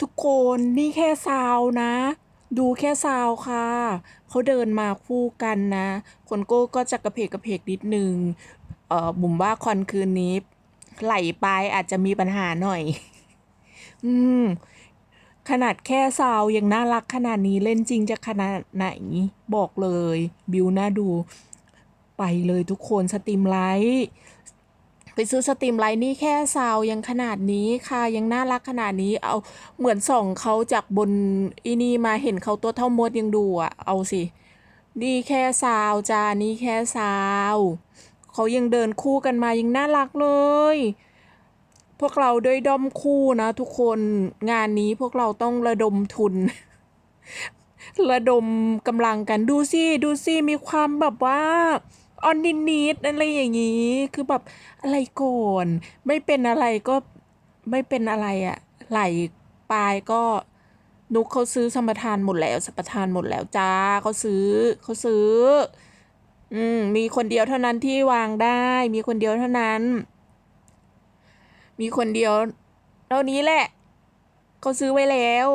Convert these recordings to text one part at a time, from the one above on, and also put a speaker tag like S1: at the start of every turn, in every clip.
S1: ทุกคนนี่แค่ซาวนะ ดูแค่ซาวค่ะเขาเดินมาคู่กันนะ คนโก้ก็จะกระเพกกระเพกนิดนึงเออบุ๋มว่าคอนคืนนี้ ไหลไปอาจจะมีปัญหาหน่อย อืม ขนาดแค่ซาวยังน่ารักขนาดนี้เล่นจริงจะขนาดไหน บอกเลย บิวน่าดู ไปเลยทุกคนสตรีมไลท์ ไปซื้อสตรีมไลท์นี่แค่ซาวยังขนาดนี้ค่ะยังน่ารักขนาดนี้เอาเหมือนส่องเขาจากบนอีนี่มาเห็นเขาตัวเท่ามดยังดูอะเอาสินี่แค่ซาวจ้านี่แค่ซาวเขายังเดินคู่กันมายังน่ารักเลย พวกเราด้วยด้อมคู่นะทุกคนงานนี้พวกเราต้องระดมทุน ระดมกำลังกันดูสิดูสิมีความแบบว่า ออนนิดนิดอะไรอย่างนี้ คือแบบอะไรโกนไม่เป็นอะไรก็ไม่เป็นอะไรอะไหลปลายก็นุกเขาซื้อสมทานหมดแล้วสัมปทานหมดแล้วจ้าเขาซื้อเขาซื้อ อืมมีคนเดียวเท่านั้นที่วางได้ มีคนเดียวเท่านั้น มีคนเดียวเท่านี้แหละเขาซื้อไว้แล้ว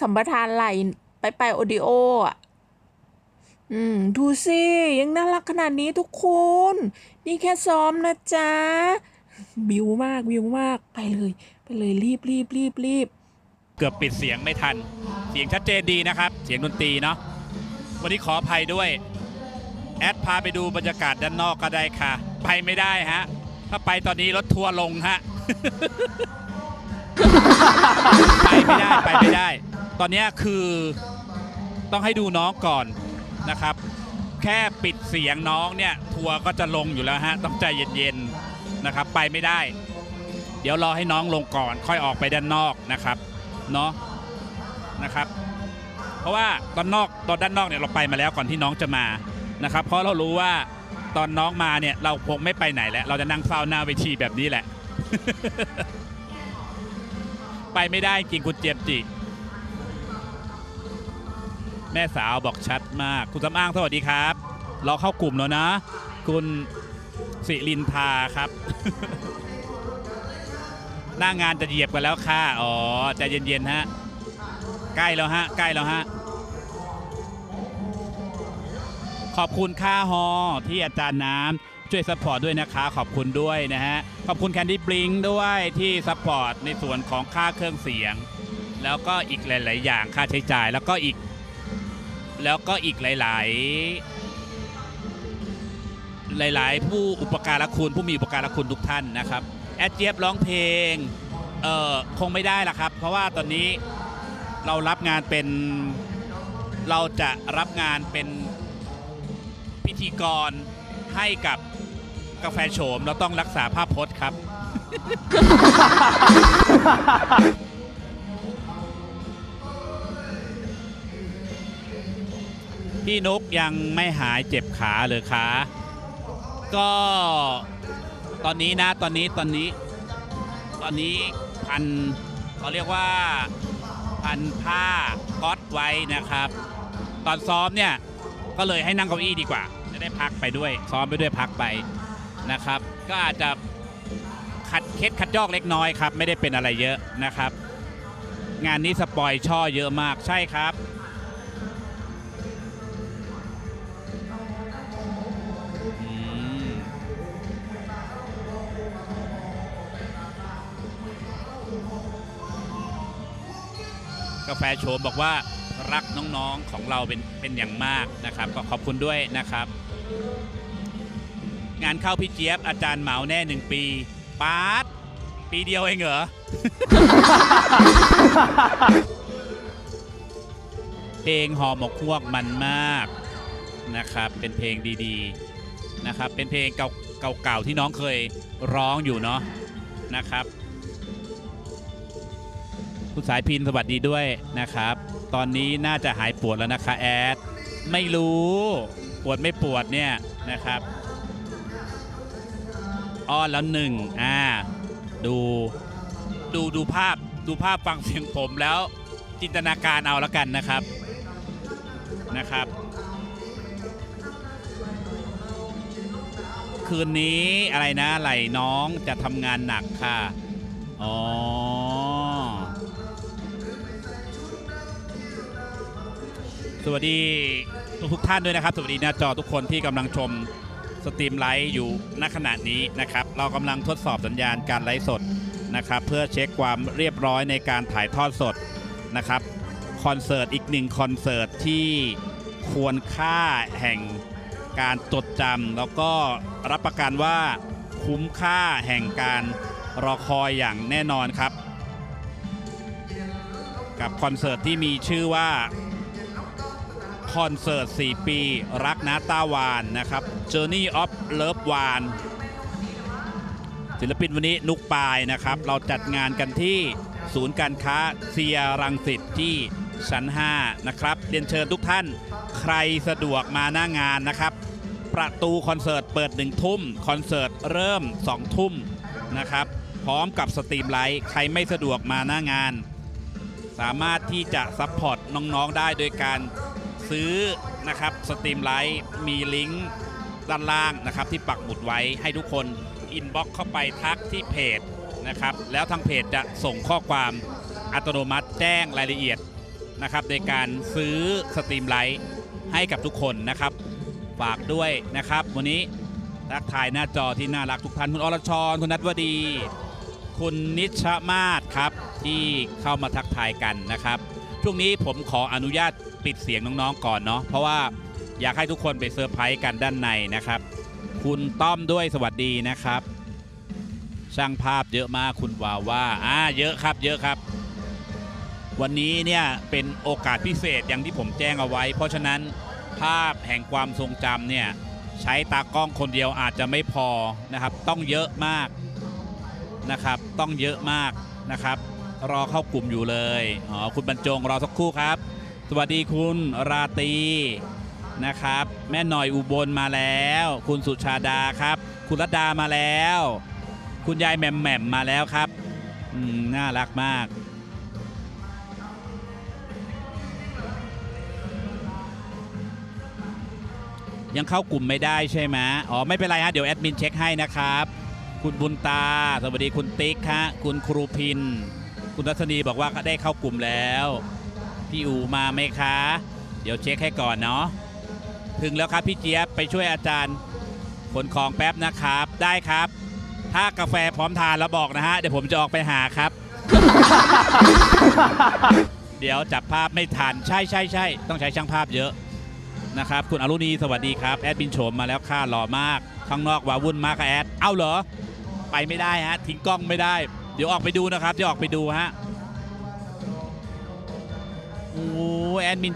S1: สัมปทานไหลไปไปโอดิโออะ อืม ดูสิ ยังน่ารักขนาดนี้ทุกคน นี่แค่ซ้อมนะจ๊ะ บิวมากบิวมากไปเลย ไปเลยรีบรีบรีบรีบ
S2: เกือบปิดเสียงไม่ทัน เสียงชัดเจนดีนะครับ เสียงดนตรีเนาะวันนี้ขออภัยด้วย แอดพาไปดูบรรยากาศด้านนอกก็ได้ค่ะ ไปไม่ได้ฮะ ถ้าไปตอนนี้รถทัวร์ลงฮะ ไปไม่ได้ไปไม่ได้ ตอนเนี้ยคือต้องให้ดูน้องก่อน นะครับ แค่ปิดเสียงน้องเนี่ย ทัวร์ก็จะลงอยู่แล้วฮะ ต้องใจเย็นๆนะครับ ไปไม่ได้ เดี๋ยวรอให้น้องลงก่อน ค่อยออกไปด้านนอกนะครับเนาะนะครับ เพราะว่าตอนนอกตอนด้านนอกเนี่ยเราไปมาแล้วก่อนที่น้องจะมานะครับ เพราะเรารู้ว่าตอนน้องมาเนี่ยเราคงไม่ไปไหนแล้ว เราจะนั่งเฝ้าหน้าเวทีแบบนี้แหละ ไปไม่ได้จริงคุณเจียบจิ แม่สาวบอกชัดมาก คุณสำอางสวัสดีครับ เราเข้ากลุ่มแล้วนะ คุณสิรินทาครับ หน้างานจะเหยียบกันแล้วค่ะ อ๋อใจเย็นๆฮะ ใกล้แล้วฮะ ใกล้แล้วฮะ ขอบคุณค่าฮอที่อาจารย์น้ำช่วยซัพพอร์ตด้วยนะคะ ขอบคุณด้วยนะฮะ ขอบคุณแคนดี้บลิงด้วยที่ซัพพอร์ตในส่วนของค่าเครื่องเสียง แล้วก็อีกหลาย ๆ อย่างค่าใช้จ่ายแล้วก็อีก แล้วก็อีกหลาย ๆ หลาย ๆ ผู้อุปการะคุณผู้มีอุปการะคุณทุกท่านนะครับแอดเจี๊ยบร้องเพลงเออคงไม่ได้ละครับ เพราะว่าตอนนี้เรารับงานเป็นเราจะรับงานเป็นพิธีกรให้กับกาแฟโฉมเราต้องรักษาภาพพจน์ครับ พี่นุกยังไม่หายเจ็บขาเลยคะก็ตอนนี้นะตอนนี้ตอนนี้ ตอนนี้พันเขาเรียกว่าพันผ้าก๊อตไว้นะครับ ตอนซ้อมเนี่ยก็เลยให้นั่งเก้าอี้ดีกว่า จะได้พักไปด้วย ซ้อมไปด้วยพักไปนะครับ ก็อาจจะขัดเคล็ดขัดยอกเล็กน้อยครับ ไม่ได้เป็นอะไรเยอะนะครับ งานนี้สปอยช่อเยอะมากใช่ครับ กาแฟโชมบอกว่ารักน้องๆของเราเป็นเป็นอย่างมากนะครับ ก็ขอบคุณด้วยนะครับ งานเข้าพี่เจี๊ยบอาจารย์เหมาแน่หนึ่งปีปาร์ตปีเดียวเองเหรอ เพลงหอหมกฮวกมันมากนะครับ เป็นเพลงดีๆนะครับ เป็นเพลงเก่าเก่าๆที่น้องเคยร้องอยู่เนาะนะครับ คุณสายพินสวัสดีด้วยนะครับ ตอนนี้น่าจะหายปวดแล้วนะคะแอด ไม่รู้ปวดไม่ปวดเนี่ยนะครับอ้อนแล้วหนึ่งอ่าดูดูดูภาพดูภาพฟังเสียงผมแล้วจินตนาการเอาแล้วกันนะครับนะครับ คืนนี้อะไรนะไหลน้องจะทำงานหนักค่ะ อ๋อ สวัสดีทุกทุกท่านด้วยนะครับ สวัสดีหน้าจอทุกคนที่กำลังชมสตรีมไลฟ์อยู่ณขณะนี้นะครับ เรากำลังทดสอบสัญญาณการไลฟ์สดนะครับ เพื่อเช็คความเรียบร้อยในการถ่ายทอดสดนะครับคอนเสิร์ตอีกหนึ่งคอนเสิร์ตที่ควรค่าแห่งการจดจำแล้วก็รับประกันว่าคุ้มค่าแห่งการรอคอยอย่างแน่นอนครับ กับคอนเสิร์ตที่มีชื่อว่า คอนเสิร์ต 4 ปี รักนาตาวานนะครับ Journey of Love วานศิลปินวันนี้นุกปายนะครับ เราจัดงานกันที่ศูนย์การค้าเซียรังสิตที่ชั้น 5 นะครับเรียนเชิญทุกท่านใครสะดวกมาหน้างานนะครับ ประตูคอนเสิร์ตเปิด 1 ทุ่ม คอนเสิร์ตเริ่ม 2 ทุ่มนะครับ พร้อมกับสตรีมไลท์ใครไม่สะดวกมาหน้างาน สามารถที่จะซัพพอร์ตน้องๆได้โดยการ ซื้อนะครับสตรีมไลท์มีลิงก์ด้านล่างนะครับที่ปักหมุดไว้ให้ทุกคนอินบ็อกเข้าไปทักที่เพจนะครับแล้วทางเพจจะส่งข้อความอัตโนมัติแจ้งรายละเอียดนะครับในการซื้อสตรีมไลท์ให้กับทุกคนนะครับฝากด้วยนะครับ วันนี้ทักทายหน้าจอที่น่ารักทุกท่านคุณอรชรคุณนัทวดี คุณนิชมาศครับที่เข้ามาทักทายกันนะครับ ช่วงนี้ผมขออนุญาตปิดเสียงน้องๆก่อนเนาะเพราะว่าอยากให้ทุกคนไปเซอร์ไพรส์กันด้านในนะครับ คุณต้อมด้วยสวัสดีนะครับ ช่างภาพเยอะมากคุณวาว่าอ่าเยอะครับเยอะครับ วันนี้เนี่ยเป็นโอกาสพิเศษอย่างที่ผมแจ้งเอาไว้ เพราะฉะนั้นภาพแห่งความทรงจำเนี่ยใช้ตากล้องคนเดียวอาจจะไม่พอนะครับ ต้องเยอะมากนะครับ ต้องเยอะมากนะครับ รอเข้ากลุ่มอยู่เลยอ๋อคุณบรรจงรอสักครู่ครับ สวัสดีคุณราตรีนะครับ แม่หน่อยอุบลมาแล้ว คุณสุชาดาครับ คุณรัตดามาแล้ว คุณยายแหม่มแหม่มมาแล้วครับอืมน่ารักมากยังเข้ากลุ่มไม่ได้ใช่ไหมอ๋อ ไม่เป็นไรฮะ เดี๋ยวแอดมินเช็คให้นะครับ คุณบุญตา สวัสดีคุณติ๊กฮะ คุณครูพิน คุณรัศนีบอกว่าได้เข้ากลุ่มแล้ว พี่อูมาไหมคะ เดี๋ยวเช็คให้ก่อนเนาะถึงแล้วครับพี่เจี๊ยบไปช่วยอาจารย์ขนของแป๊บนะครับ ได้ครับ ถ้ากาแฟพร้อมทานแล้วบอกนะฮะ เดี๋ยวผมจะออกไปหาครับ เดี๋ยวจับภาพไม่ทันใช่ใช่ใช่ต้องใช้ช่างภาพเยอะนะครับ คุณอรุณีสวัสดีครับ แอดมินโฉมมาแล้วค่าหล่อมาก ข้างนอกวาวุ่นมากค่ะแอด เอ้าเหรอ ไปไม่ได้ฮะ ทิ้งกล้องไม่ได้ ดี๋ยวออกไปดูนะครับเดี๋ยวออกไปดูฮะโอ้แอดมิน